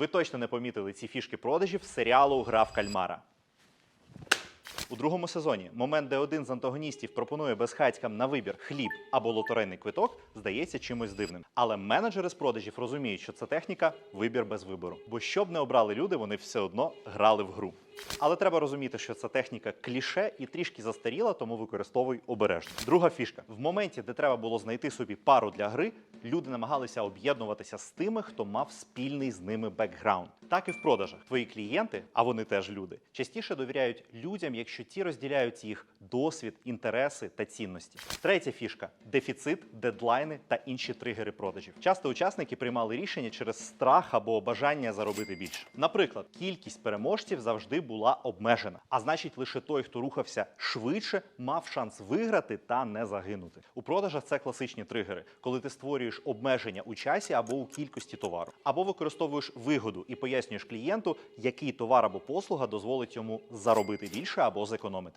Ви точно не помітили ці фішки продажів серіалу Гра в кальмара. У другому сезоні момент, де один з антагоністів пропонує безхатькам на вибір хліб або лотерейний квиток, здається чимось дивним. Але менеджери з продажів розуміють, що це техніка вибір без вибору. Бо що б не обрали люди, вони все одно грали в гру. Але треба розуміти, що ця техніка кліше і трішки застаріла, тому використовуй обережно. Друга фішка: в моменті, де треба було знайти собі пару для гри, люди намагалися об'єднуватися з тими, хто мав спільний з ними бекграунд. Так і в продажах. Твої клієнти, а вони теж люди, частіше довіряють людям, якщо ті розділяють їх досвід, інтереси та цінності. Третя фішка дефіцит, дедлайни та інші тригери продажів. Часто учасники приймали рішення через страх або бажання заробити більше. Наприклад, кількість переможців завжди була обмежена, а значить, лише той, хто рухався швидше, мав шанс виграти та не загинути. У продажах це класичні тригери, коли ти створюєш обмеження у часі або у кількості товару, або використовуєш вигоду і пояснюєш клієнту, який товар або послуга дозволить йому заробити більше або зекономити.